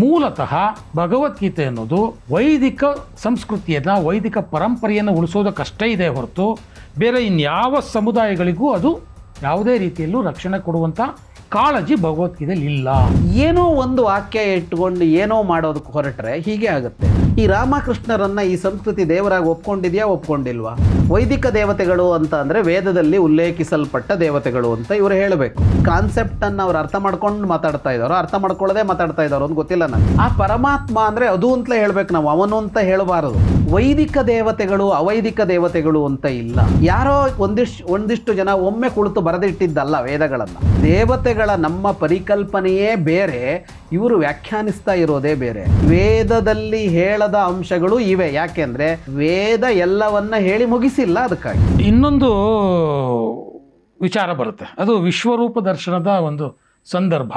ಮೂಲತಃ ಭಗವದ್ಗೀತೆ ಅನ್ನೋದು ವೈದಿಕ ಸಂಸ್ಕೃತಿಯನ್ನು, ವೈದಿಕ ಪರಂಪರೆಯನ್ನು ಉಳಿಸೋದಕ್ಕಷ್ಟೇ ಇದೆ ಹೊರತು ಬೇರೆ ಇನ್ಯಾವ ಸಮುದಾಯಗಳಿಗೂ ಅದು ಯಾವುದೇ ರೀತಿಯಲ್ಲೂ ರಕ್ಷಣೆ ಕೊಡುವಂಥ ಕಾಳಜಿ ಭಗವದ್ಗೀತೆಯಲ್ಲಿ ಇಲ್ಲ. ಏನೋ ಒಂದು ವಾಕ್ಯ ಇಟ್ಕೊಂಡು ಏನೋ ಮಾಡೋದಕ್ಕೆ ಹೊರಟ್ರೆ ಹೀಗೆ ಆಗುತ್ತೆ. ಈ ರಾಮಕೃಷ್ಣರನ್ನ ಈ ಸಂಸ್ಕೃತಿ ದೇವರಾಗಿ ಒಪ್ಕೊಂಡಿದ್ಯಾ, ಒಪ್ಕೊಂಡಿಲ್ವಾ? ವೈದಿಕ ದೇವತೆಗಳು ಅಂತ ಅಂದ್ರೆ ವೇದದಲ್ಲಿ ಉಲ್ಲೇಖಿಸಲ್ಪಟ್ಟ ದೇವತೆಗಳು ಅಂತ ಇವರು ಹೇಳಬೇಕು. ಕಾನ್ಸೆಪ್ಟ್ ಅನ್ನ ಅವ್ರು ಅರ್ಥ ಮಾಡ್ಕೊಂಡು ಮಾತಾಡ್ತಾ ಇದ್ದಾರೋ ಅರ್ಥ ಮಾಡ್ಕೊಳ್ಳದೆ ಮಾತಾಡ್ತಾ ಇದ್ದಾರೋ ಅಂತ ಗೊತ್ತಿಲ್ಲ ನನಗೆ ಆ ಪರಮಾತ್ಮ ಅಂದ್ರೆ ಅದು ಅಂತಲೇ ಹೇಳ್ಬೇಕು ನಾವು, ಅವನು ಅಂತ ಹೇಳಬಾರದು. ವೈದಿಕ ದೇವತೆಗಳು ಅವೈದಿಕ ದೇವತೆಗಳು ಅಂತ ಇಲ್ಲ. ಯಾರೋ ಒಂದಿಷ್ಟು ಒಂದಿಷ್ಟು ಜನ ಒಮ್ಮೆ ಕುಳಿತು ಬರೆದಿಟ್ಟಿದ್ದಲ್ಲ ವೇದಗಳನ್ನ. ದೇವತೆಗಳ ನಮ್ಮ ಪರಿಕಲ್ಪನೆಯೇ ಬೇರೆ ಇವರು ವ್ಯಾಖ್ಯಾನಿಸ್ತಾ ಇರೋದೇ ಬೇರೆ. ವೇದದಲ್ಲಿ ಹೇಳದ ಅಂಶಗಳು ಇವೆ. ಯಾಕೆಂದ್ರೆ ವೇದ ಎಲ್ಲವನ್ನ ಹೇಳಿ ಮುಗಿಸಿಲ್ಲ ಅದಕ್ಕಾಗಿ. ಇನ್ನೊಂದು ವಿಚಾರ ಬರುತ್ತೆ. ಅದು ವಿಶ್ವರೂಪ ದರ್ಶನದ ಒಂದು ಸಂದರ್ಭ.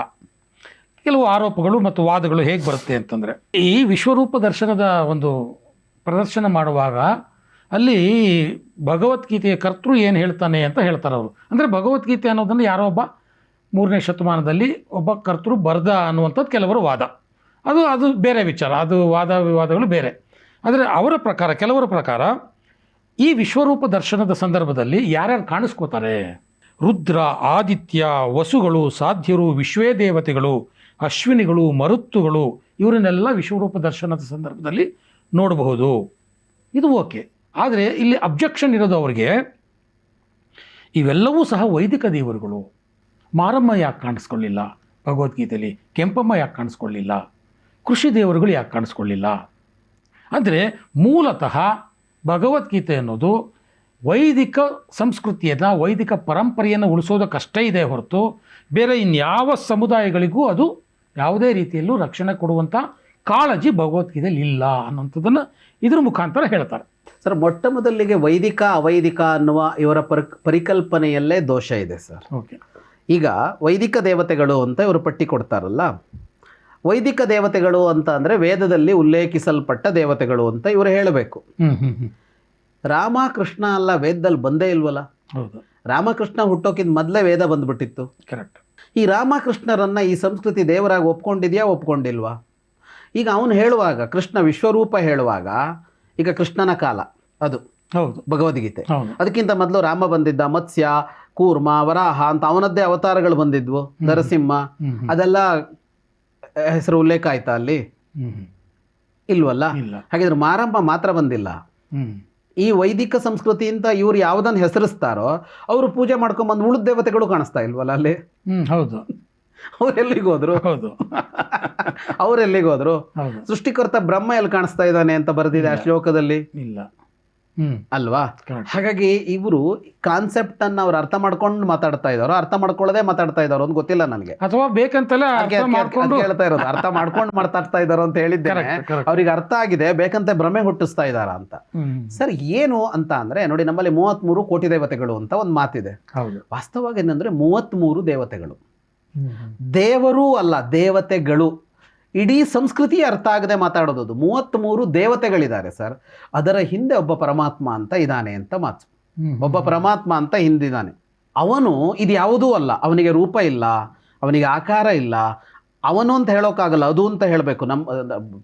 ಕೆಲವು ಆರೋಪಗಳು ಮತ್ತು ವಾದಗಳು ಹೇಗೆ ಬರುತ್ತೆ ಅಂತಂದರೆ, ಈ ವಿಶ್ವರೂಪ ದರ್ಶನದ ಒಂದು ಪ್ರದರ್ಶನ ಮಾಡುವಾಗ ಅಲ್ಲಿ ಭಗವದ್ಗೀತೆಯ ಕರ್ತೃ ಏನು ಹೇಳ್ತಾನೆ ಅಂತ ಹೇಳ್ತಾರೆ ಅವರು ಅಂದರೆ ಭಗವದ್ಗೀತೆ ಅನ್ನೋದನ್ನು ಯಾರೋ ಒಬ್ಬ ಮೂರನೇ ಶತಮಾನದಲ್ಲಿ ಒಬ್ಬ ಕರ್ತೃ ಬರ್ದ ಅನ್ನುವಂಥದ್ದು ಕೆಲವರು ವಾದ. ಅದು ಅದು ಬೇರೆ ವಿಚಾರ. ಅದು ವಾದ, ವಿವಾದಗಳು ಬೇರೆ. ಆದರೆ ಅವರ ಪ್ರಕಾರ, ಕೆಲವರ ಪ್ರಕಾರ ಈ ವಿಶ್ವರೂಪ ದರ್ಶನದ ಸಂದರ್ಭದಲ್ಲಿ ಯಾರ್ಯಾರು ಕಾಣಿಸ್ಕೋತಾರೆ? ರುದ್ರ, ಆದಿತ್ಯ, ವಸುಗಳು, ಸಾಧ್ಯರು ವಿಶ್ವೇ ದೇವತೆಗಳು ಅಶ್ವಿನಿಗಳು, ಮರುತ್ತುಗಳು, ಇವರನ್ನೆಲ್ಲ ವಿಶ್ವರೂಪ ದರ್ಶನದ ಸಂದರ್ಭದಲ್ಲಿ ನೋಡಬಹುದು. ಇದು ಓಕೆ. ಆದರೆ ಇಲ್ಲಿ ಅಬ್ಜೆಕ್ಷನ್ ಇರೋದು ಅವರಿಗೆ. ಇವೆಲ್ಲವೂ ಸಹ ವೈದಿಕ ದೇವರುಗಳು. ಮಾರಮ್ಮ ಯಾಕೆ ಕಾಣಿಸ್ಕೊಳ್ಳಿಲ್ಲ? ಭಗವದ್ಗೀತೆಯಲ್ಲಿ ಕೆಂಪಮ್ಮ ಯಾಕೆ ಕಾಣಿಸ್ಕೊಳ್ಳಿಲ್ಲ? ಕೃಷಿ ದೇವರುಗಳು ಯಾಕೆ ಕಾಣಿಸ್ಕೊಳ್ಳಿಲ್ಲ? ಅಂದರೆ ಮೂಲತಃ ಭಗವದ್ಗೀತೆ ಅನ್ನೋದು ವೈದಿಕ ಸಂಸ್ಕೃತಿಯನ್ನು ವೈದಿಕ ಪರಂಪರೆಯನ್ನು ಉಳಿಸೋದಕ್ಕಷ್ಟೇ ಇದೆ ಹೊರತು ಬೇರೆ ಇನ್ಯಾವ ಸಮುದಾಯಗಳಿಗೂ ಅದು ಯಾವುದೇ ರೀತಿಯಲ್ಲೂ ರಕ್ಷಣೆ ಕೊಡುವಂಥ ಕಾಳಜಿ ಭಗವದ್ಗೀತೆಯಲ್ಲಿ ಇಲ್ಲ ಅನ್ನೋಂಥದ್ದನ್ನು ಇದ್ರ ಮುಖಾಂತರ ಹೇಳ್ತಾರೆ. ಸರ್ ಮೊಟ್ಟ ಮೊದಲಿಗೆ ವೈದಿಕ ಅವೈದಿಕ ಅನ್ನುವ ಇವರ ಪರಿ ಪರಿಕಲ್ಪನೆಯಲ್ಲೇ ದೋಷ ಇದೆ ಸರ್. ಓಕೆ. ಈಗ ವೈದಿಕ ದೇವತೆಗಳು ಅಂತ ಇವರು ಪಟ್ಟಿ ಕೊಡ್ತಾರಲ್ಲ. ವೈದಿಕ ದೇವತೆಗಳು ಅಂತ ಅಂದರೆ ವೇದದಲ್ಲಿ ಉಲ್ಲೇಖಿಸಲ್ಪಟ್ಟ ದೇವತೆಗಳು ಅಂತ ಇವರು ಹೇಳಬೇಕು. ರಾಮ ಕೃಷ್ಣ ಅಲ್ಲ ವೇದದಲ್ಲಿ ಬಂದೇ ಇಲ್ವಲ್ಲ? ರಾಮಕೃಷ್ಣ ಹುಟ್ಟೋಕ್ಕಿಂತ ಮೊದಲೇ ವೇದ ಬಂದ್ಬಿಟ್ಟಿತ್ತು. ಕರೆಕ್ಟ್ ಈ ರಾಮಕೃಷ್ಣರನ್ನ ಈ ಸಂಸ್ಕೃತಿ ದೇವರಾಗಿ ಒಪ್ಕೊಂಡಿದ್ಯಾ ಒಪ್ಕೊಂಡಿಲ್ವಾ? ಈಗ ಅವನು ಹೇಳುವಾಗ ಕೃಷ್ಣ ವಿಶ್ವರೂಪ ಹೇಳುವಾಗ ಈಗ ಕೃಷ್ಣನ ಕಾಲ ಅದು. ಹೌದು. ಭಗವದ್ಗೀತೆ. ಅದಕ್ಕಿಂತ ಮೊದಲು ರಾಮ ಬಂದಿದ್ದ ಮತ್ಸ್ಯ ಕೂರ್ಮ ವರಾಹ ಅಂತ ಅವನದ್ದೇ ಅವತಾರಗಳು ಬಂದಿದ್ವು. ನರಸಿಂಹ. ಅದೆಲ್ಲ ಹೆಸರು ಉಲ್ಲೇಖ ಆಯ್ತಾ ಅಲ್ಲಿ. ಇಲ್ವಲ್ಲ? ಹಾಗಿದ್ರೆ ಮಾರಂಭ ಮಾತ್ರ ಬಂದಿಲ್ಲ. ಹ್ಮ್. ಈ ವೈದಿಕ ಸಂಸ್ಕೃತಿ ಅಂತ ಇವ್ರು ಯಾವುದನ್ನು ಹೆಸರಿಸ್ತಾರೋ ಅವರು ಪೂಜೆ ಮಾಡ್ಕೊಂಬಂದು ಉಳಿದ ದೇವತೆಗಳು ಕಾಣಿಸ್ತಾ ಇಲ್ವಲ್ಲ ಅಲ್ಲಿ? ಹೌದು. ಅವ್ರು ಎಲ್ಲಿಗೆ ಹೋದ್ರು? ಹೌದು. ಅವ್ರು ಎಲ್ಲಿಗೆ ಹೋದ್ರು ಸೃಷ್ಟಿಕರ್ತ ಬ್ರಹ್ಮ ಎಲ್ಲಿ ಕಾಣಿಸ್ತಾ ಇದ್ದಾನೆ ಅಂತ ಬರೆದಿದೆ ಆ ಶ್ಲೋಕದಲ್ಲಿ? ಇಲ್ಲ. ಅಲ್ವಾ? ಹಾಗಾಗಿ ಇವರು ಕಾನ್ಸೆಪ್ಟ್ ಅನ್ನ ಅವ್ರು ಅರ್ಥ ಮಾಡ್ಕೊಂಡು ಮಾತಾಡ್ತಾ ಇದಾರೋ ಅರ್ಥ ಮಾಡ್ಕೊಳ್ಳದೆ ಮಾತಾಡ್ತಾ ಇದಾರೋ ಅಂತ ಗೊತ್ತಿಲ್ಲ ನನಗೆ. ಅಥವಾ ಬೇಕಂತಲೇ ಅರ್ಥ ಮಾಡ್ಕೊಂಡು. ಹೇಳ್ತಾ ಇರೋದು ಅರ್ಥ ಮಾಡ್ಕೊಂಡು ಮಾತಾಡ್ತಾ ಇದಾರೋ ಅಂತ ಹೇಳಿದ್ದೇನೆ. ಅವ್ರಿಗೆ ಅರ್ಥ ಆಗಿದೆ ಬೇಕಂತ ಭ್ರಮೆ ಹುಟ್ಟಿಸ್ತಾ ಇದಾರ ಅಂತ. ಸರ್ ಏನು ಅಂತ ಅಂದ್ರೆ ನೋಡಿ ನಮ್ಮಲ್ಲಿ ಮೂವತ್ಮೂರು ಕೋಟಿ ದೇವತೆಗಳು ಅಂತ ಒಂದು ಮಾತಿದೆ. ಹೌದು. ವಾಸ್ತವವಾಗಿ ಏನಂದ್ರೆ ಮೂವತ್ಮೂರು ದೇವತೆಗಳು. ಹ್ಮ್ ಹ್ಮ್. ದೇವರು ಅಲ್ಲ ದೇವತೆಗಳು. ಇಡೀ ಸಂಸ್ಕೃತಿ ಅರ್ಥ ಆಗದೆ ಮಾತಾಡೋದು ಅದು. ಮೂವತ್ತ್ಮೂರು ದೇವತೆಗಳಿದ್ದಾರೆ ಸರ್. ಅದರ ಹಿಂದೆ ಒಬ್ಬ ಪರಮಾತ್ಮ ಅಂತ ಇದ್ದಾನೆ ಅಂತ ಮಾತು. ಒಬ್ಬ ಪರಮಾತ್ಮ ಅಂತ ಹಿಂದಿದ್ದಾನೆ. ಅವನು ಇದು ಯಾವುದೂ ಅಲ್ಲ. ಅವನಿಗೆ ರೂಪ ಇಲ್ಲ. ಅವನಿಗೆ ಆಕಾರ ಇಲ್ಲ. ಅವನು ಅಂತ ಹೇಳೋಕ್ಕಾಗಲ್ಲ ಅದು ಅಂತ ಹೇಳಬೇಕು. ನಮ್ಮ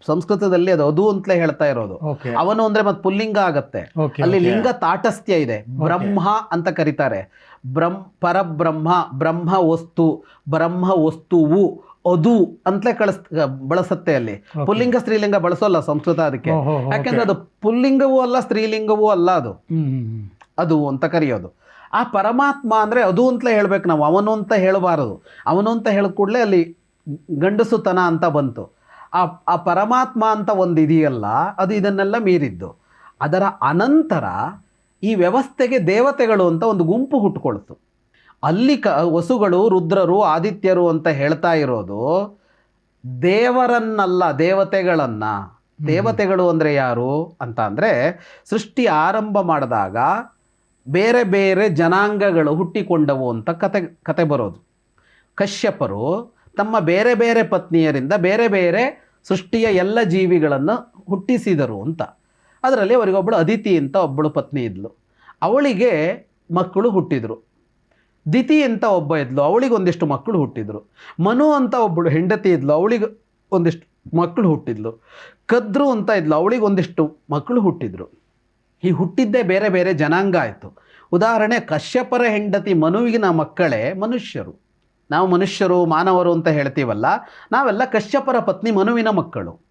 ಸಂಸ್ಕೃತದಲ್ಲಿ ಅದು ಅದು ಅಂತಲೇ ಹೇಳ್ತಾ ಇರೋದು. ಅವನು ಅಂದ್ರೆ ಮತ್ತೆ ಪುಲ್ಲಿಂಗ ಆಗತ್ತೆ. ಅಲ್ಲಿ ಲಿಂಗ ತಾಟಸ್ಥ್ಯ ಇದೆ. ಬ್ರಹ್ಮ ಅಂತ ಕರೀತಾರೆ. ಬ್ರಹ್ಮ ಪರಬ್ರಹ್ಮ ಬ್ರಹ್ಮ ವಸ್ತು ಬ್ರಹ್ಮ ವಸ್ತುವು ಅದು ಅಂತಲೇ ಕಳಿಸ್ ಬಳಸತ್ತೆ ಅಲ್ಲಿ. ಪುಲ್ಲಿಂಗ ಸ್ತ್ರೀಲಿಂಗ ಬಳಸೋಲ್ಲ ಸಂಸ್ಕೃತ ಅದಕ್ಕೆ. ಯಾಕೆಂದ್ರೆ ಅದು ಪುಲ್ಲಿಂಗವೂ ಅಲ್ಲ ಸ್ತ್ರೀಲಿಂಗವೂ ಅಲ್ಲ ಅದು. ಅದು ಅಂತ ಕರೆಯೋದು. ಆ ಪರಮಾತ್ಮ ಅಂದ್ರೆ ಅದು ಅಂತಲೇ ಹೇಳ್ಬೇಕು ನಾವು. ಅವನು ಅಂತ ಹೇಳಬಾರದು. ಅವನು ಅಂತ ಹೇಳಿದ ಕೂಡಲೇ ಅಲ್ಲಿ ಗಂಡಸುತನ ಅಂತ ಬಂತು. ಆ ಆ ಪರಮಾತ್ಮ ಅಂತ ಒಂದು ಇದೆಯಲ್ಲ ಅದು ಇದನ್ನೆಲ್ಲ ಮೀರಿದ್ದು. ಅದರ ಅನಂತರ ಈ ವ್ಯವಸ್ಥೆಗೆ ದೇವತೆಗಳು ಅಂತ ಒಂದು ಗುಂಪು ಹುಟ್ಟುಕೊಳ್ತು ಅಲ್ಲಿ ಕ ವಸುಗಳು ರುದ್ರರು ಆದಿತ್ಯರು ಅಂತ ಹೇಳ್ತಾ ಇರೋದು ದೇವರನ್ನಲ್ಲ ದೇವತೆಗಳನ್ನ. ದೇವತೆಗಳು ಅಂದರೆ ಯಾರು ಅಂತ ಅಂದರೆ ಸೃಷ್ಟಿ ಆರಂಭ ಮಾಡಿದಾಗ ಬೇರೆ ಬೇರೆ ಜನಾಂಗಗಳು ಹುಟ್ಟಿಕೊಂಡವು ಅಂತ ಕತೆ ಕತೆ ಬರೋದು. ಕಶ್ಯಪರು ತಮ್ಮ ಬೇರೆ ಬೇರೆ ಪತ್ನಿಯರಿಂದ ಬೇರೆ ಬೇರೆ ಸೃಷ್ಟಿಯ ಎಲ್ಲ ಜೀವಿಗಳನ್ನು ಹುಟ್ಟಿಸಿದರು ಅಂತ. ಅದರಲ್ಲಿ ಅವರಿಗೊಬ್ಬಳು ಅದಿತಿ ಅಂತ ಒಬ್ಬಳು ಪತ್ನಿ ಇದ್ಲು. ಅವಳಿಗೆ ಮಕ್ಕಳು ಹುಟ್ಟಿದರು. ದಿತಿ ಅಂತ ಒಬ್ಬ ಇದ್ಲು, ಅವಳಿಗೆ ಒಂದಿಷ್ಟು ಮಕ್ಕಳು ಹುಟ್ಟಿದರು. ಮನು ಅಂತ ಒಬ್ಬಳು ಹೆಂಡತಿ ಇದ್ಲು, ಅವಳಿಗೆ ಒಂದಿಷ್ಟು ಮಕ್ಕಳು ಹುಟ್ಟಿದ್ಲು. ಕದ್ರು ಅಂತ ಇದ್ಲು, ಅವಳಿಗೆ ಒಂದಿಷ್ಟು ಮಕ್ಕಳು ಹುಟ್ಟಿದ್ರು. ಈ ಹುಟ್ಟಿದ್ದೇ ಬೇರೆ ಬೇರೆ ಜನಾಂಗ ಆಯಿತು. ಉದಾಹರಣೆ, ಕಶ್ಯಪರ ಹೆಂಡತಿ ಮನುವಿನ ಮಕ್ಕಳೇ ಮನುಷ್ಯರು. ನಾವು ಮನುಷ್ಯರು, ಮಾನವರು ಅಂತ ಹೇಳ್ತೀವಲ್ಲ, ನಾವೆಲ್ಲ ಕಶ್ಯಪರ ಪತ್ನಿ ಮನುವಿನ ಮಕ್ಕಳು.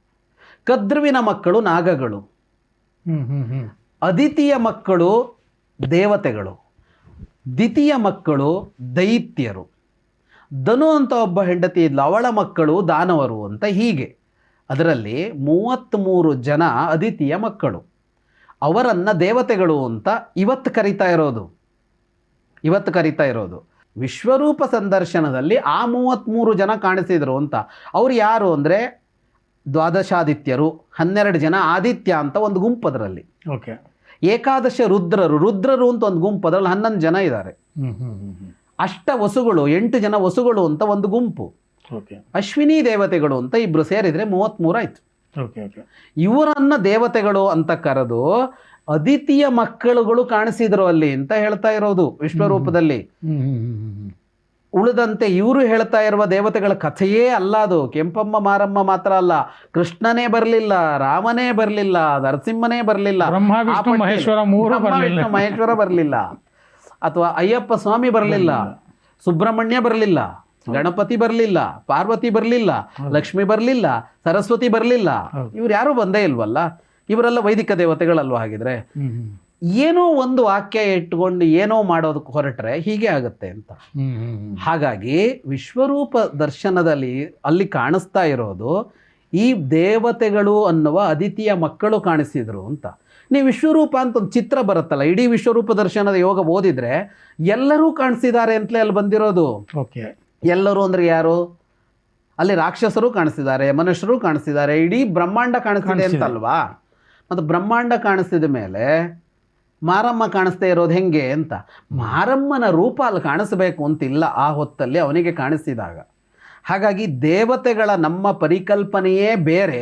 ಕದ್ರುವಿನ ಮಕ್ಕಳು ನಾಗಗಳು. ಅದಿತಿಯ ಮಕ್ಕಳು ದೇವತೆಗಳು, ದ್ವಿತೀಯ ಮಕ್ಕಳು ದೈತ್ಯರು. ಧನು ಅಂತ ಒಬ್ಬ ಹೆಂಡತಿ ಇದ್ಲು, ಅವಳ ಮಕ್ಕಳು ದಾನವರು ಅಂತ ಹೀಗೆ. ಅದರಲ್ಲಿ ಮೂವತ್ತ್ಮೂರು ಜನ ಅದಿತಿಯ ಮಕ್ಕಳು. ಅವರನ್ನು ದೇವತೆಗಳು ಅಂತ ಇವತ್ತು ಕರಿತಾ ಇರೋದು. ಇವತ್ತು ಕರಿತಾ ಇರೋದು. ವಿಶ್ವರೂಪ ಸಂದರ್ಶನದಲ್ಲಿ ಆ ಮೂವತ್ತ್ಮೂರು ಜನ ಕಾಣಿಸಿದರು ಅಂತ. ಅವ್ರು ಯಾರು ಅಂದರೆ ದ್ವಾದಶಾದಿತ್ಯರು ಹನ್ನೆರಡು ಜನ ಆದಿತ್ಯ ಅಂತ ಒಂದು ಗುಂಪು ಅದರಲ್ಲಿ ಓಕೆ. ಏಕಾದಶ ರುದ್ರರು ರುದ್ರರು ಅಂತ ಒಂದು ಗುಂಪು ಅದರಲ್ಲಿ ಹನ್ನೊಂದು ಜನ ಇದ್ದಾರೆ ಅಷ್ಟ ವಸುಗಳು ಎಂಟು ಜನ ವಸುಗಳು ಅಂತ ಒಂದು ಗುಂಪು. ಅಶ್ವಿನಿ ದೇವತೆಗಳು ಅಂತ ಇಬ್ಬರು ಸೇರಿದರೆ ಮೂವತ್ತ್ಮೂರು ಆಯ್ತು. ಇವರನ್ನು ಓಕೆ. ಇವರನ್ನ ದೇವತೆಗಳು ಅಂತ ಕರೆದು ಅದಿತಿಯ ಮಕ್ಕಳುಗಳು ಕಾಣಿಸಿದ್ರು ಅಲ್ಲಿ ಅಂತ ಹೇಳ್ತಾ ಇರೋದು ವಿಶ್ವರೂಪದಲ್ಲಿ. ಉಳಿದಂತೆ ಇವರು ಹೇಳ್ತಾ ಇರುವ ದೇವತೆಗಳ ಕಥೆಯೇ ಅಲ್ಲ ಅದು. ಕೆಂಪಮ್ಮ ಮಾರಮ್ಮ ಮಾತ್ರ ಅಲ್ಲ. ಕೃಷ್ಣನೇ ಬರಲಿಲ್ಲ ರಾಮನೇ ಬರಲಿಲ್ಲ ನರಸಿಂಹನೇ ಬರಲಿಲ್ಲ. ಮಹೇಶ್ವರ ಬರಲಿಲ್ಲ. ಮಹೇಶ್ವರ ಬರಲಿಲ್ಲ. ಅಥವಾ ಅಯ್ಯಪ್ಪ ಸ್ವಾಮಿ ಬರಲಿಲ್ಲ. ಸುಬ್ರಹ್ಮಣ್ಯ ಬರಲಿಲ್ಲ. ಗಣಪತಿ ಬರಲಿಲ್ಲ. ಪಾರ್ವತಿ ಬರಲಿಲ್ಲ. ಲಕ್ಷ್ಮಿ ಬರಲಿಲ್ಲ. ಸರಸ್ವತಿ ಬರಲಿಲ್ಲ. ಇವ್ರು ಯಾರು ಬಂದೇ ಇಲ್ವಲ್ಲ? ಇವರೆಲ್ಲ ವೈದಿಕ ದೇವತೆಗಳಲ್ವ ಹಾಗಿದ್ರೆ? ಏನೋ ಒಂದು ವಾಕ್ಯ ಇಟ್ಕೊಂಡು ಏನೋ ಮಾಡೋದಕ್ಕೆ ಹೊರಟ್ರೆ ಹೀಗೆ ಆಗುತ್ತೆ ಅಂತ. ಹಾಗಾಗಿ ವಿಶ್ವರೂಪ ದರ್ಶನದಲ್ಲಿ ಅಲ್ಲಿ ಕಾಣಿಸ್ತಾ ಇರೋದು ಈ ದೇವತೆಗಳು ಅನ್ನುವ ಅದಿತಿಯ ಮಕ್ಕಳು ಕಾಣಿಸಿದರು ಅಂತ. ನೀವು ವಿಶ್ವರೂಪ ಅಂತ ಒಂದು ಚಿತ್ರ ಬರುತ್ತಲ್ಲ ಇಡೀ ವಿಶ್ವರೂಪ ದರ್ಶನದ ಯೋಗ ಓದಿದ್ರೆ ಎಲ್ಲರೂ ಕಾಣಿಸಿದ್ದಾರೆ ಅಂತಲೇ ಅಲ್ಲಿ ಬಂದಿರೋದು. ಓಕೆ. ಎಲ್ಲರೂ ಅಂದ್ರೆ ಯಾರು? ಅಲ್ಲಿ ರಾಕ್ಷಸರು ಕಾಣಿಸಿದ್ದಾರೆ ಮನುಷ್ಯರು ಕಾಣಿಸಿದ್ದಾರೆ ಇಡೀ ಬ್ರಹ್ಮಾಂಡ ಕಾಣಿಸ್ತಿದೆ. ಅಂತಲ್ವಾ? ಮತ್ತು ಬ್ರಹ್ಮಾಂಡ ಕಾಣಿಸಿದ ಮೇಲೆ ಮಾರಮ್ಮ ಕಾಣಿಸ್ತಾ ಇರೋದು ಹೆಂಗೆ ಅಂತ. ಮಾರಮ್ಮನ ರೂಪ ಅಲ್ಲಿ ಕಾಣಿಸ್ಬೇಕು ಅಂತಿಲ್ಲ ಆ ಹೊತ್ತಲ್ಲಿ ಅವನಿಗೆ ಕಾಣಿಸಿದಾಗ. ಹಾಗಾಗಿ ದೇವತೆಗಳ ನಮ್ಮ ಪರಿಕಲ್ಪನೆಯೇ ಬೇರೆ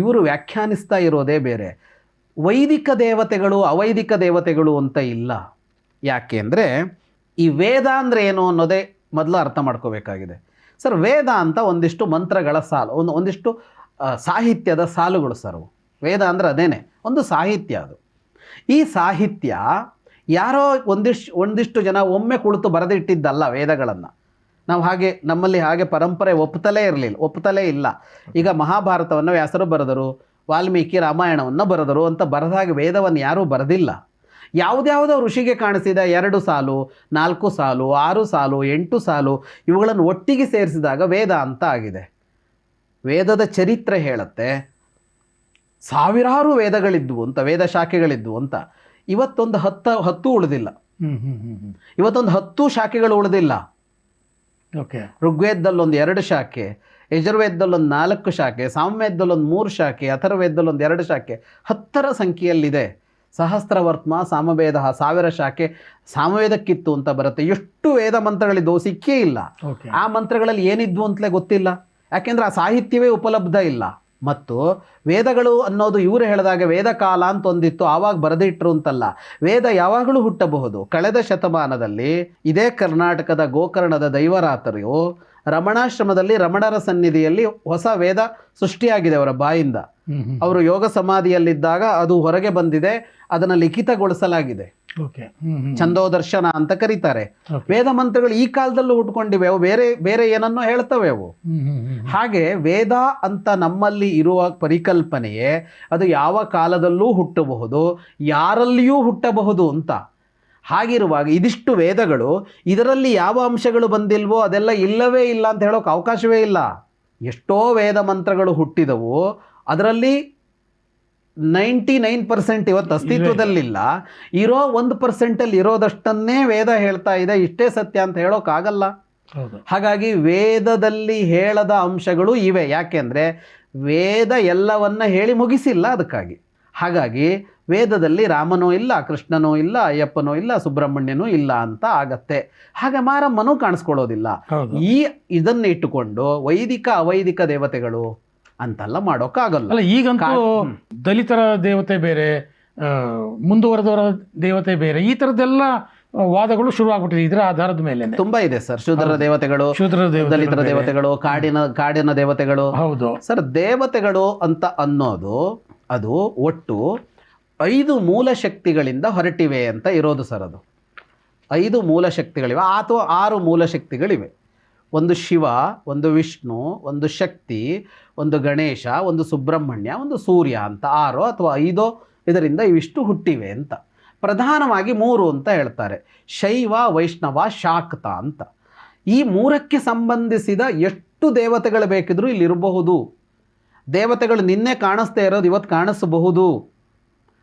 ಇವರು ವ್ಯಾಖ್ಯಾನಿಸ್ತಾ ಇರೋದೇ ಬೇರೆ. ವೈದಿಕ ದೇವತೆಗಳು ಅವೈದಿಕ ದೇವತೆಗಳು ಅಂತ ಇಲ್ಲ. ಯಾಕೆ ಅಂದರೆ ಈ ವೇದ ಅಂದರೆ ಏನು ಅನ್ನೋದೇ ಮೊದಲು ಅರ್ಥ ಮಾಡ್ಕೋಬೇಕಾಗಿದೆ. ಸರ್ ವೇದ ಅಂತ ಒಂದಿಷ್ಟು ಮಂತ್ರಗಳ ಸಾಲು ಒಂದು ಒಂದಿಷ್ಟು ಸಾಹಿತ್ಯದ ಸಾಲುಗಳು ಸರ್. ವೇದ ಅಂದರೆ ಅದೇನೆ ಒಂದು ಸಾಹಿತ್ಯ ಅದು. ಈ ಸಾಹಿತ್ಯ ಯಾರೋ ಒಂದಿಷ್ಟು ಒಂದಿಷ್ಟು ಜನ ಒಮ್ಮೆ ಕುಳಿತು ಬರೆದಿಟ್ಟಿದ್ದಲ್ಲ ವೇದಗಳನ್ನು. ನಾವು ಹಾಗೆ, ನಮ್ಮಲ್ಲಿ ಹಾಗೆ ಪರಂಪರೆ ಒಪ್ಪುತ್ತಲೇ ಇರಲಿಲ್ಲ ಒಪ್ಪುತ್ತಲೇ ಇಲ್ಲ. ಈಗ ಮಹಾಭಾರತವನ್ನು ವ್ಯಾಸರು ಬರೆದರು, ವಾಲ್ಮೀಕಿ ರಾಮಾಯಣವನ್ನು ಬರೆದರು ಅಂತ ಬರೆದಾಗ ವೇದವನ್ನು ಯಾರೂ ಬರೆದಿಲ್ಲ. ಯಾವುದ್ಯಾವುದೋ ಋಷಿಗೆ ಕಾಣಿಸಿದ ಎರಡು ಸಾಲು, ನಾಲ್ಕು ಸಾಲು, ಆರು ಸಾಲು, ಎಂಟು ಸಾಲು, ಇವುಗಳನ್ನು ಒಟ್ಟಿಗೆ ಸೇರಿಸಿದಾಗ ವೇದ ಅಂತ ಆಗಿದೆ. ವೇದದ ಚರಿತ್ರೆ ಹೇಳುತ್ತೆ ಸಾವಿರಾರು ವೇದಗಳಿದ್ವು ಅಂತ ವೇದ ಶಾಖೆಗಳಿದ್ವು ಅಂತ. ಇವತ್ತೊಂದು ಹತ್ತು ಹತ್ತು ಉಳಿದಿಲ್ಲ. ಇವತ್ತೊಂದು ಹತ್ತು ಶಾಖೆಗಳು ಉಳಿದಿಲ್ಲ. ಓಕೆ. ಋಗ್ವೇದದಲ್ಲಿ ಒಂದು ಎರಡು ಶಾಖೆ ಯಜುರ್ವೇದದಲ್ಲೊಂದು ನಾಲ್ಕು ಶಾಖೆ ಸಾಮ್ಯದಲ್ಲೊಂದು ಮೂರು ಶಾಖೆ ಅಥರ್ವೇದದಲ್ಲೊಂದು ಎರಡು ಶಾಖೆ ಹತ್ತರ ಸಂಖ್ಯೆಯಲ್ಲಿದೆ. ಸಹಸ್ರವರ್ತ್ಮ ಸಾಮವೇದ ಸಾವಿರ ಶಾಖೆ ಸಾಮವೇದಕ್ಕಿತ್ತು ಅಂತ ಬರುತ್ತೆ. ಎಷ್ಟು ವೇದ ಮಂತ್ರಗಳಿದ್ದವು ಸಿಕ್ಕೇ ಇಲ್ಲ. ಆ ಮಂತ್ರಗಳಲ್ಲಿ ಏನಿದ್ವು ಅಂತಲೇ ಗೊತ್ತಿಲ್ಲ. ಯಾಕೆಂದ್ರೆ ಆ ಸಾಹಿತ್ಯವೇ ಉಪಲಬ್ಧ ಇಲ್ಲ. ಮತ್ತು ವೇದಗಳು ಅನ್ನೋದು ಇವರು ಹೇಳಿದಾಗ ವೇದ ಕಾಲ ಅಂತ ಒಂದಿತ್ತು, ಆವಾಗ ಬರೆದಿಟ್ರು ಅಂತಲ್ಲ. ವೇದ ಯಾವಾಗಲೂ ಹುಟ್ಟಬಹುದು. ಕಳೆದ ಶತಮಾನದಲ್ಲಿ ಇದೇ ಕರ್ನಾಟಕದ ಗೋಕರ್ಣದ ದೈವರಾತರು ರಮಣಾಶ್ರಮದಲ್ಲಿ ರಮಣರ ಸನ್ನಿಧಿಯಲ್ಲಿ ಹೊಸ ವೇದ ಸೃಷ್ಟಿಯಾಗಿದೆ ಅವರ ಬಾಯಿಂದ. ಅವರು ಯೋಗ ಸಮಾಧಿಯಲ್ಲಿದ್ದಾಗ ಅದು ಹೊರಗೆ ಬಂದಿದೆ ಅದನ್ನು ಲಿಖಿತಗೊಳಿಸಲಾಗಿದೆ. ಚಂದೋದರ್ಶನ ಅಂತ ಕರೀತಾರೆ. ವೇದ ಮಂತ್ರಗಳು ಈ ಕಾಲದಲ್ಲೂ ಹುಟ್ಕೊಂಡಿವೆ ಅವು ಬೇರೆ ಬೇರೆ ಏನನ್ನೋ ಹೇಳ್ತವೆ ಅವು. ಹಾಗೆ ವೇದ ಅಂತ ನಮ್ಮಲ್ಲಿ ಇರುವ ಪರಿಕಲ್ಪನೆಯೇ ಅದು ಯಾವ ಕಾಲದಲ್ಲೂ ಹುಟ್ಟಬಹುದು ಯಾರಲ್ಲಿಯೂ ಹುಟ್ಟಬಹುದು ಅಂತ. ಹಾಗಿರುವಾಗ ಇದಿಷ್ಟು ವೇದಗಳು ಇದರಲ್ಲಿ ಯಾವ ಅಂಶಗಳು ಬಂದಿಲ್ವೋ ಅದೆಲ್ಲ ಇಲ್ಲವೇ ಇಲ್ಲ ಅಂತ ಹೇಳೋಕೆ ಅವಕಾಶವೇ ಇಲ್ಲ. ಎಷ್ಟೋ ವೇದ ಮಂತ್ರಗಳು ಹುಟ್ಟಿದವು ಅದರಲ್ಲಿ ನೈಂಟಿ ನೈನ್ ಪರ್ಸೆಂಟ್ ಇವತ್ತು ಅಸ್ತಿತ್ವದಲ್ಲಿಲ್ಲ. ಇರೋ ಒಂದು ಪರ್ಸೆಂಟಲ್ಲಿ ಇರೋದಷ್ಟನ್ನೇ ವೇದ ಹೇಳ್ತಾ ಇದೆ. ಇಷ್ಟೇ ಸತ್ಯ ಅಂತ ಹೇಳೋಕ್ಕಾಗಲ್ಲ ಹಾಗಾಗಿ ವೇದದಲ್ಲಿ ಹೇಳದ ಅಂಶಗಳು ಇವೆ. ಯಾಕೆಂದರೆ ವೇದ ಎಲ್ಲವನ್ನ ಹೇಳಿ ಮುಗಿಸಿಲ್ಲ ಅದಕ್ಕಾಗಿ. ಹಾಗಾಗಿ ವೇದದಲ್ಲಿ ರಾಮನೂ ಇಲ್ಲ ಕೃಷ್ಣನೂ ಇಲ್ಲ ಅಯ್ಯಪ್ಪನೂ ಇಲ್ಲ ಸುಬ್ರಹ್ಮಣ್ಯನೂ ಇಲ್ಲ ಅಂತ ಆಗತ್ತೆ. ಹಾಗೆ ಮಾರಮ್ಮನೂ ಕಾಣಿಸ್ಕೊಳ್ಳೋದಿಲ್ಲ. ಈ ಇದನ್ನ ಇಟ್ಟುಕೊಂಡು ವೈದಿಕ ಅವೈದಿಕ ದೇವತೆಗಳು ಅಂತೆಲ್ಲ ಮಾಡೋಕ್ಕಾಗಲ್ಲ. ಅಲ್ಲ ಈಗಂತೂ ದಲಿತರ ದೇವತೆ ಬೇರೆ ಮುಂದುವರೆದವರ ದೇವತೆ ಬೇರೆ ಈ ಥರದ್ದೆಲ್ಲ ವಾದಗಳು ಶುರು ಆಗ್ಬಿಟ್ಟಿದೆ ಇದರ ಆಧಾರದ ಮೇಲೆ ತುಂಬಾ ಇದೆ ಸರ್. ಶೂದ್ರ ದೇವತೆಗಳು ಶೂದ್ರ ದಲಿತರ ದೇವತೆಗಳು ಕಾಡಿನ ಕಾಡಿನ ದೇವತೆಗಳು. ಹೌದು. ಸರ್ ದೇವತೆಗಳು ಅಂತ ಅನ್ನೋದು ಅದು ಒಟ್ಟು ಐದು ಮೂಲ ಶಕ್ತಿಗಳಿಂದ ಹೊರಟಿವೆ ಅಂತ ಇರೋದು ಸರ್ ಅದು. ಐದು ಮೂಲ ಶಕ್ತಿಗಳಿವೆ ಅಥವಾ ಆರು ಮೂಲ ಶಕ್ತಿಗಳಿವೆ. ಒಂದು ಶಿವ ಒಂದು ವಿಷ್ಣು ಒಂದು ಶಕ್ತಿ ಒಂದು ಗಣೇಶ, ಒಂದು ಸುಬ್ರಹ್ಮಣ್ಯ, ಒಂದು ಸೂರ್ಯ ಅಂತ ಆರೋ ಅಥವಾ ಐದೋ ಇದರಿಂದ ಇವಿಷ್ಟು ಹುಟ್ಟಿವೆ ಅಂತ. ಪ್ರಧಾನವಾಗಿ ಮೂರು ಅಂತ ಹೇಳ್ತಾರೆ. ಶೈವ, ವೈಷ್ಣವ, ಶಾಕ್ತ ಅಂತ. ಈ ಮೂರಕ್ಕೆ ಸಂಬಂಧಿಸಿದ ಎಷ್ಟು ದೇವತೆಗಳು ಬೇಕಿದ್ರೂ ಇಲ್ಲಿರಬಹುದು. ದೇವತೆಗಳು ನಿನ್ನೆ ಕಾಣಿಸ್ತಾ ಇರೋದು ಇವತ್ತು ಕಾಣಿಸಬಹುದು.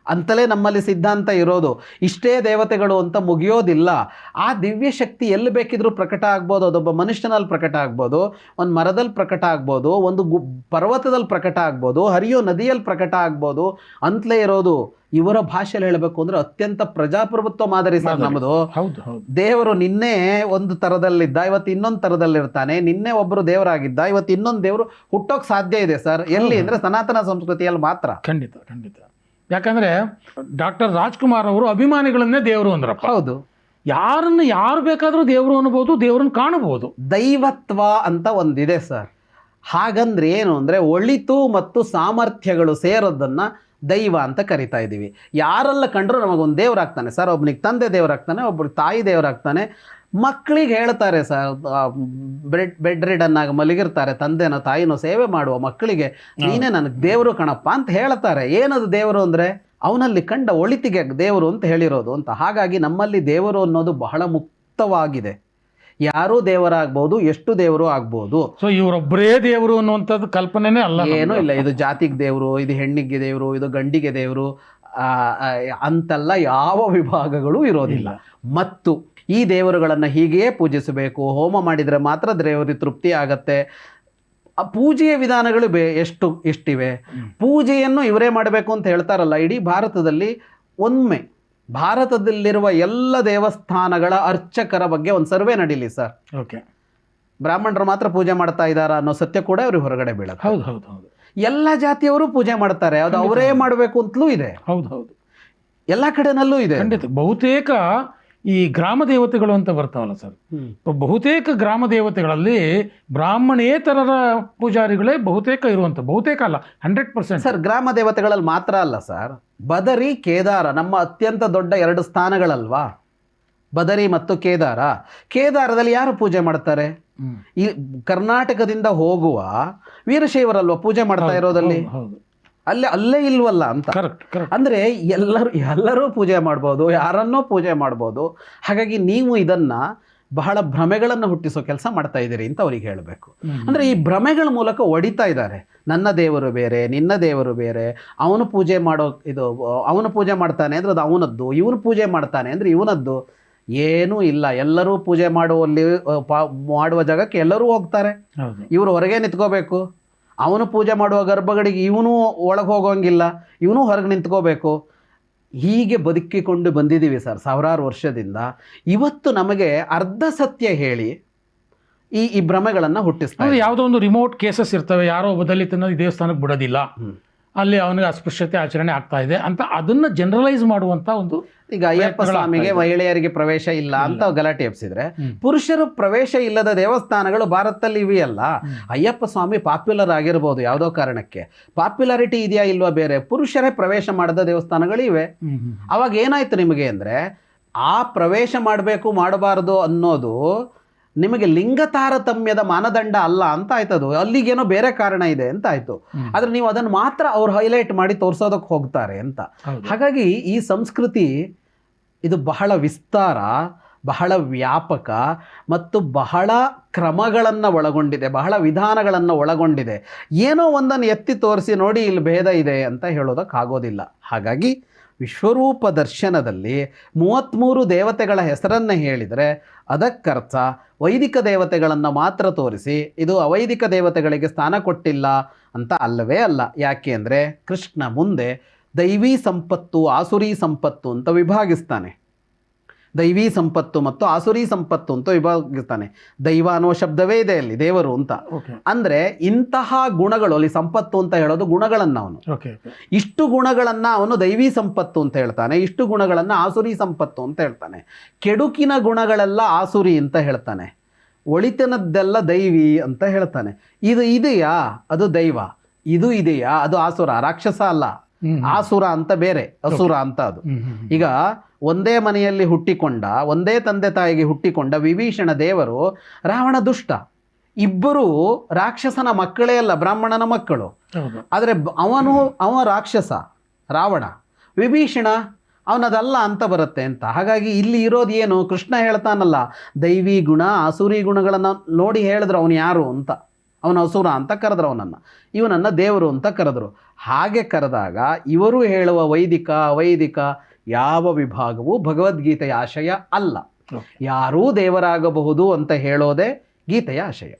ಅಂತಲೇ ನಮ್ಮಲ್ಲಿ ಸಿದ್ಧಾಂತ ಇರೋದು. ಇಷ್ಟೇ ದೇವತೆಗಳು ಅಂತ ಮುಗಿಯೋದಿಲ್ಲ. ಆ ದಿವ್ಯ ಶಕ್ತಿ ಎಲ್ಲಿ ಬೇಕಿದ್ರೂ ಪ್ರಕಟ ಆಗ್ಬೋದು. ಅದೊಬ್ಬ ಮನುಷ್ಯನಲ್ಲಿ ಪ್ರಕಟ ಆಗ್ಬೋದು. ಒಂದು ಮರದಲ್ಲಿ ಪ್ರಕಟ ಆಗ್ಬೋದು. ಒಂದು ಗು ಪರ್ವತದಲ್ಲಿ ಪ್ರಕಟ ಆಗ್ಬೋದು. ಹರಿಯೋ ನದಿಯಲ್ಲಿ ಪ್ರಕಟ ಆಗ್ಬೋದು. ಅಂತಲೇ ಇರೋದು. ಇವರ ಭಾಷೆಯಲ್ಲಿ ಹೇಳಬೇಕು ಅಂದ್ರೆ ಅತ್ಯಂತ ಪ್ರಜಾಪ್ರಭುತ್ವ ಮಾದರಿ ಸರ್. ನಮ್ಮದು ಹೌದು ಹೌದು. ದೇವರು ನಿನ್ನೆ ಒಂದು ಥರದಲ್ಲಿದ್ದ ಇವತ್ತು ಇನ್ನೊಂದು ಥರದಲ್ಲಿರ್ತಾನೆ ನಿನ್ನೆ ಒಬ್ಬರು ದೇವರಾಗಿದ್ದ ಇವತ್ತು ಇನ್ನೊಂದು ದೇವರು ಹುಟ್ಟೋಕ್ ಸಾಧ್ಯ ಇದೆ ಸರ್. ಎಲ್ಲಿ ಅಂದ್ರೆ ಸನಾತನ ಸಂಸ್ಕೃತಿಯಲ್ಲಿ ಮಾತ್ರ. ಖಂಡಿತ ಖಂಡಿತ. ಯಾಕಂದ್ರೆ ಡಾಕ್ಟರ್ ರಾಜ್ಕುಮಾರ್ ಅವರು ಅಭಿಮಾನಿಗಳನ್ನೇ ದೇವರು ಅಂದ್ರಪ್ಪ. ಹೌದು. ಯಾರನ್ನ ಯಾರು ಬೇಕಾದರೂ ದೇವರು ಅನ್ಬೋದು ದೇವರನ್ನ ಕಾಣಬಹುದು ದೈವತ್ವ ಅಂತ ಒಂದಿದೆ ಸರ್. ಹಾಗಂದ್ರೆ ಏನು ಅಂದರೆ ಒಳಿತು ಮತ್ತು ಸಾಮರ್ಥ್ಯಗಳು ಸೇರೋದನ್ನು ದೈವ ಅಂತ ಕರಿತಾ ಇದ್ದೀವಿ. ಯಾರೆಲ್ಲ ಕಂಡ್ರು ನಮಗೊಂದು ದೇವರಾಗ್ತಾನೆ. ಸರ್ ಒಬ್ಬನಿಗೆ ತಂದೆ ದೇವರಾಗ್ತಾನೆ ಒಬ್ಬನಿಗೆ ತಾಯಿ ದೇವರಾಗ್ತಾನೆ. ಮಕ್ಕಳಿಗೆ ಹೇಳ್ತಾರೆ ಸರ್ ಬೆಡ್ ಬೆಡ್ ರಿಡನ್ ಆಗಿ ಮಲಗಿರ್ತಾರೆ ತಂದೆನೋ ತಾಯಿನೋ ಸೇವೆ ಮಾಡುವ ಮಕ್ಕಳಿಗೆ ನೀನೇ ನನಗೆ ದೇವರು ಕಣಪ್ಪ ಅಂತ ಹೇಳ್ತಾರೆ. ಏನದು ದೇವರು ಅಂದರೆ? ಅವನಲ್ಲಿ ಕಂಡ ಒಳಿತಿಗೆ ದೇವರು ಅಂತ ಹೇಳಿರೋದು ಅಂತ. ಹಾಗಾಗಿ ನಮ್ಮಲ್ಲಿ ದೇವರು ಅನ್ನೋದು ಬಹಳ ಮುಕ್ತವಾಗಿದೆ. ಯಾರೂ ದೇವರಾಗ್ಬೋದು ಎಷ್ಟು ದೇವರು ಆಗ್ಬೋದು. ಸೊ ಇವರೊಬ್ಬರೇ ದೇವರು ಅನ್ನುವಂಥದ್ದು ಕಲ್ಪನೆನೇ ಅಲ್ಲ ಏನೂ ಇಲ್ಲ. ಇದು ಜಾತಿಗೆ ದೇವರು ಇದು ಹೆಣ್ಣಿಗೆ ದೇವರು ಇದು ಗಂಡಿಗೆ ದೇವರು ಅಂತೆಲ್ಲ ಯಾವ ವಿಭಾಗಗಳು ಇರೋದಿಲ್ಲ. ಮತ್ತು ಈ ದೇವರುಗಳನ್ನು ಹೀಗೆಯೇ ಪೂಜಿಸಬೇಕು. ಹೋಮ ಮಾಡಿದರೆ ಮಾತ್ರ ದೇವರಿಗೆ ತೃಪ್ತಿ ಆಗತ್ತೆ. ಆ ಪೂಜೆಯ ವಿಧಾನಗಳು ಬೇ ಎಷ್ಟು ಎಷ್ಟಿವೆ. ಪೂಜೆಯನ್ನು ಇವರೇ ಮಾಡಬೇಕು ಅಂತ ಹೇಳ್ತಾರಲ್ಲ ಇಡೀ ಭಾರತದಲ್ಲಿ ಒಮ್ಮೆ ಭಾರತದಲ್ಲಿರುವ ಎಲ್ಲ ದೇವಸ್ಥಾನಗಳ ಅರ್ಚಕರ ಬಗ್ಗೆ ಒಂದು ಸರ್ವೆ ನಡೀಲಿ ಸರ್. ಓಕೆ. ಬ್ರಾಹ್ಮಣರು ಮಾತ್ರ ಪೂಜೆ ಮಾಡ್ತಾ ಇದ್ದಾರಾ ಅನ್ನೋ ಸತ್ಯ ಕೂಡ ಅವ್ರಿಗೆ ಹೊರಗಡೆ ಬೀಳುತ್ತೆ. ಹೌದು ಹೌದು ಹೌದು. ಎಲ್ಲ ಜಾತಿಯವರು ಪೂಜೆ ಮಾಡ್ತಾರೆ. ಅದು ಅವರೇ ಮಾಡಬೇಕು ಅಂತಲೂ ಇದೆ. ಹೌದು ಹೌದು. ಎಲ್ಲ ಕಡೆನಲ್ಲೂ ಇದೆ. ಖಂಡಿತ ಬಹುತೇಕ ಈ ಗ್ರಾಮ ದೇವತೆಗಳು ಅಂತ ಬರ್ತಾವಲ್ಲ ಸರ್. ಬಹುತೇಕ ಗ್ರಾಮ ದೇವತೆಗಳಲ್ಲಿ ಬ್ರಾಹ್ಮಣೇತರರ ಪೂಜಾರಿಗಳೇ ಬಹುತೇಕ ಇರುವಂತ ಬಹುತೇಕ ಅಲ್ಲ ಹಂಡ್ರೆಡ್ ಪರ್ಸೆಂಟ್ ಸರ್ ಗ್ರಾಮ ದೇವತೆಗಳಲ್ಲಿ ಮಾತ್ರ ಅಲ್ಲ ಸರ್. ಬದರಿ ಕೇದಾರ ನಮ್ಮ ಅತ್ಯಂತ ದೊಡ್ಡ ಎರಡು ಸ್ಥಾನಗಳಲ್ವಾ? ಬದರಿ ಮತ್ತು ಕೇದಾರ. ಕೇದಾರದಲ್ಲಿ ಯಾರು ಪೂಜೆ ಮಾಡ್ತಾರೆ? ಈ ಕರ್ನಾಟಕದಿಂದ ಹೋಗುವ ವೀರಶೈವರಲ್ವಾ ಪೂಜೆ ಮಾಡ್ತಾ ಇರೋದಲ್ಲಿ? ಹೌದು. ಅಲ್ಲೇ ಅಲ್ಲೇ ಇಲ್ವಲ್ಲ ಅಂತ. ಕರೆಕ್ಟ್ ಕರೆಕ್ಟ್ ಅಂದರೆ ಎಲ್ಲರೂ ಎಲ್ಲರೂ ಪೂಜೆ ಮಾಡ್ಬೋದು ಯಾರನ್ನೋ ಪೂಜೆ ಮಾಡ್ಬೋದು. ಹಾಗಾಗಿ ನೀವು ಇದನ್ನ ಬಹಳ ಭ್ರಮೆಗಳನ್ನು ಹುಟ್ಟಿಸೋ ಕೆಲಸ ಮಾಡ್ತಾ ಇದ್ದೀರಿ ಅಂತ ಅವ್ರಿಗೆ ಹೇಳಬೇಕು. ಅಂದರೆ ಈ ಭ್ರಮೆಗಳ ಮೂಲಕ ಒಡಿತಾ ಇದ್ದಾರೆ. ನನ್ನ ದೇವರು ಬೇರೆ ನಿನ್ನ ದೇವರು ಬೇರೆ ಅವನು ಪೂಜೆ ಮಾಡೋ ಇದು ಅವನು ಪೂಜೆ ಮಾಡ್ತಾನೆ ಅಂದ್ರೆ ಅದು ಅವನದ್ದು ಇವನು ಪೂಜೆ ಮಾಡ್ತಾನೆ ಅಂದ್ರೆ ಇವನದ್ದು. ಏನೂ ಇಲ್ಲ ಎಲ್ಲರೂ ಪೂಜೆ ಮಾಡುವಲ್ಲಿ ಮಾಡುವ ಜಾಗಕ್ಕೆ ಎಲ್ಲರೂ ಹೋಗ್ತಾರೆ. ಇವರು ಹೊರಗೆ ನಿಂತ್ಕೋಬೇಕು. ಅವನು ಪೂಜೆ ಮಾಡುವ ಗರ್ಭಗಳಿಗೆ ಇವನು ಒಳಗೆ ಹೋಗೋಂಗಿಲ್ಲ ಇವನು ಹೊರಗೆ ನಿಂತ್ಕೋಬೇಕು. ಹೀಗೆ ಬದುಕಿಕೊಂಡು ಬಂದಿದ್ದೀವಿ ಸರ್ ಸಾವಿರಾರು ವರ್ಷದಿಂದ. ಇವತ್ತು ನಮಗೆ ಅರ್ಧ ಸತ್ಯ ಹೇಳಿ ಈ ಈ ಭ್ರಮೆಗಳನ್ನು ಹುಟ್ಟಿಸ್ತಾರೆ ಯಾವುದೋ ಒಂದು ರಿಮೋಟ್ ಕೇಸಸ್ ಇರ್ತವೆ ಯಾರೋ ಒಬ್ಬ ದಲಿತನ ಈ ದೇವಸ್ಥಾನಕ್ಕೆ ಬಿಡೋದಿಲ್ಲ. ಅಲ್ಲಿ ಅವನಿಗೆ ಅಸ್ಪೃಶ್ಯತೆ ಆಚರಣೆ ಆಗ್ತಾ ಇದೆ ಅಂತ ಅದನ್ನ ಜನರಲೈಸ್ ಮಾಡುವಂತ ಒಂದು ಈಗ ಅಯ್ಯಪ್ಪ ಸ್ವಾಮಿಗೆ ಮಹಿಳೆಯರಿಗೆ ಪ್ರವೇಶ ಇಲ್ಲ ಅಂತ ಗಲಾಟೆ ಎಬ್ಸಿದ್ರೆ ಪುರುಷರು ಪ್ರವೇಶ ಇಲ್ಲದ ದೇವಸ್ಥಾನಗಳು ಭಾರತದಲ್ಲಿ ಇವೆಯಲ್ಲ ಅಯ್ಯಪ್ಪ ಸ್ವಾಮಿ ಪಾಪ್ಯುಲರ್ ಆಗಿರ್ಬೋದು ಯಾವುದೋ ಕಾರಣಕ್ಕೆ. ಪಾಪ್ಯುಲಾರಿಟಿ ಇದೆಯಾ ಇಲ್ವಾ ಬೇರೆ? ಪುರುಷರೇ ಪ್ರವೇಶ ಮಾಡದ ದೇವಸ್ಥಾನಗಳು ಇವೆ. ಅವಾಗ ಏನಾಯ್ತು ನಿಮಗೆ ಅಂದ್ರೆ ಆ ಪ್ರವೇಶ ಮಾಡಬೇಕು ಮಾಡಬಾರದು ಅನ್ನೋದು ನಿಮಗೆ ಲಿಂಗ ತಾರತಮ್ಯದ ಮಾನದಂಡ ಅಲ್ಲ ಅಂತ ಆಯ್ತದು. ಅಲ್ಲಿಗೇನೋ ಬೇರೆ ಕಾರಣ ಇದೆ ಅಂತ ಆಯ್ತು. ಆದ್ರೆ ನೀವು ಅದನ್ನು ಮಾತ್ರ ಅವ್ರು ಹೈಲೈಟ್ ಮಾಡಿ ತೋರಿಸೋದಕ್ಕೆ ಹೋಗ್ತಾರೆ ಅಂತ. ಹಾಗಾಗಿ ಈ ಸಂಸ್ಕೃತಿ ಇದು ಬಹಳ ವಿಸ್ತಾರ ಬಹಳ ವ್ಯಾಪಕ ಮತ್ತು ಬಹಳ ಕ್ರಮಗಳನ್ನು ಒಳಗೊಂಡಿದೆ ಬಹಳ ವಿಧಾನಗಳನ್ನು ಒಳಗೊಂಡಿದೆ. ಏನೋ ಒಂದನ್ನು ಎತ್ತಿ ತೋರಿಸಿ ನೋಡಿ ಇಲ್ಲಿ ಭೇದ ಇದೆ ಅಂತ ಹೇಳೋದಕ್ಕಾಗೋದಿಲ್ಲ. ಹಾಗಾಗಿ ವಿಶ್ವರೂಪ ದರ್ಶನದಲ್ಲಿ ಮೂವತ್ತ್ಮೂರು ದೇವತೆಗಳ ಹೆಸರನ್ನು ಹೇಳಿದರೆ ಅದಕ್ಕರ್ಥ ವೈದಿಕ ದೇವತೆಗಳನ್ನು ಮಾತ್ರ ತೋರಿಸಿ ಇದು ಅವೈದಿಕ ದೇವತೆಗಳಿಗೆ ಸ್ಥಾನ ಕೊಟ್ಟಿಲ್ಲ ಅಂತ ಅಲ್ಲವೇ ಅಲ್ಲ. ಯಾಕೆ ಅಂದರೆ ಕೃಷ್ಣ ಮುಂದೆ ದೈವಿ ಸಂಪತ್ತು, ಆಸುರಿ ಸಂಪತ್ತು ಅಂತ ವಿಭಾಗಿಸ್ತಾನೆ. ದೈವಿ ಸಂಪತ್ತು ಮತ್ತು ಆಸುರಿ ಸಂಪತ್ತು ಅಂತ ವಿಭಾಗಿಸ್ತಾನೆ. ದೈವ ಅನ್ನೋ ಶಬ್ದವೇ ಇದೆ ಅಲ್ಲಿ ದೇವರು ಅಂತ. ಅಂದ್ರೆ ಇಂತಹ ಗುಣಗಳು ಅಲ್ಲಿ ಸಂಪತ್ತು ಅಂತ ಹೇಳೋದು ಗುಣಗಳನ್ನ ಅವನು. ಇಷ್ಟು ಗುಣಗಳನ್ನ ಅವನು ದೈವಿ ಸಂಪತ್ತು ಅಂತ ಹೇಳ್ತಾನೆ ಇಷ್ಟು ಗುಣಗಳನ್ನ ಆಸುರಿ ಸಂಪತ್ತು ಅಂತ ಹೇಳ್ತಾನೆ. ಕೆಡುಕಿನ ಗುಣಗಳೆಲ್ಲ ಆಸುರಿ ಅಂತ ಹೇಳ್ತಾನೆ. ಒಳಿತನದ್ದೆಲ್ಲ ದೈವಿ ಅಂತ ಹೇಳ್ತಾನೆ. ಇದು ಇದೆಯಾ? ಅದು ದೈವ. ಇದು ಇದೆಯಾ? ಅದು ಆಸುರ ರಾಕ್ಷಸ ಅಲ್ಲ. ಆಸುರ ಅಂತ ಬೇರೆ ಅಸುರ ಅಂತ ಅದು. ಈಗ ಒಂದೇ ಮನೆಯಲ್ಲಿ ಹುಟ್ಟಿಕೊಂಡ ಒಂದೇ ತಂದೆ ತಾಯಿಗೆ ಹುಟ್ಟಿಕೊಂಡ ವಿಭೀಷಣ ದೇವರು ರಾವಣ ದುಷ್ಟ. ಇಬ್ಬರೂ ರಾಕ್ಷಸನ ಮಕ್ಕಳೇ ಅಲ್ಲ ಬ್ರಾಹ್ಮಣನ ಮಕ್ಕಳು. ಆದರೆ ಅವನು ಅವ ರಾಕ್ಷಸ ರಾವಣ ವಿಭೀಷಣ ಅವನದಲ್ಲ ಅಂತ ಬರುತ್ತೆ ಅಂತ. ಹಾಗಾಗಿ ಇಲ್ಲಿ ಇರೋದು ಏನು? ಕೃಷ್ಣ ಹೇಳ್ತಾನಲ್ಲ ದೈವಿ ಗುಣ ಅಸುರಿ ಗುಣಗಳನ್ನು ನೋಡಿ ಹೇಳಿದ್ರು ಅವನು ಯಾರು ಅಂತ. ಅವನ ಅಸುರ ಅಂತ ಕರೆದ್ರು ಅವನನ್ನು. ಇವನನ್ನು ದೇವರು ಅಂತ ಕರೆದ್ರು. ಹಾಗೆ ಕರೆದಾಗ ಇವರು ಹೇಳುವ ವೈದಿಕ ವೈದಿಕ ಯಾವ ವಿಭಾಗವೂ ಭಗವದ್ಗೀತೆಯ ಆಶಯ ಅಲ್ಲ. ಯಾರೂ ದೇವರಾಗಬಹುದು ಅಂತ ಹೇಳೋದೇ ಗೀತೆಯ ಆಶಯ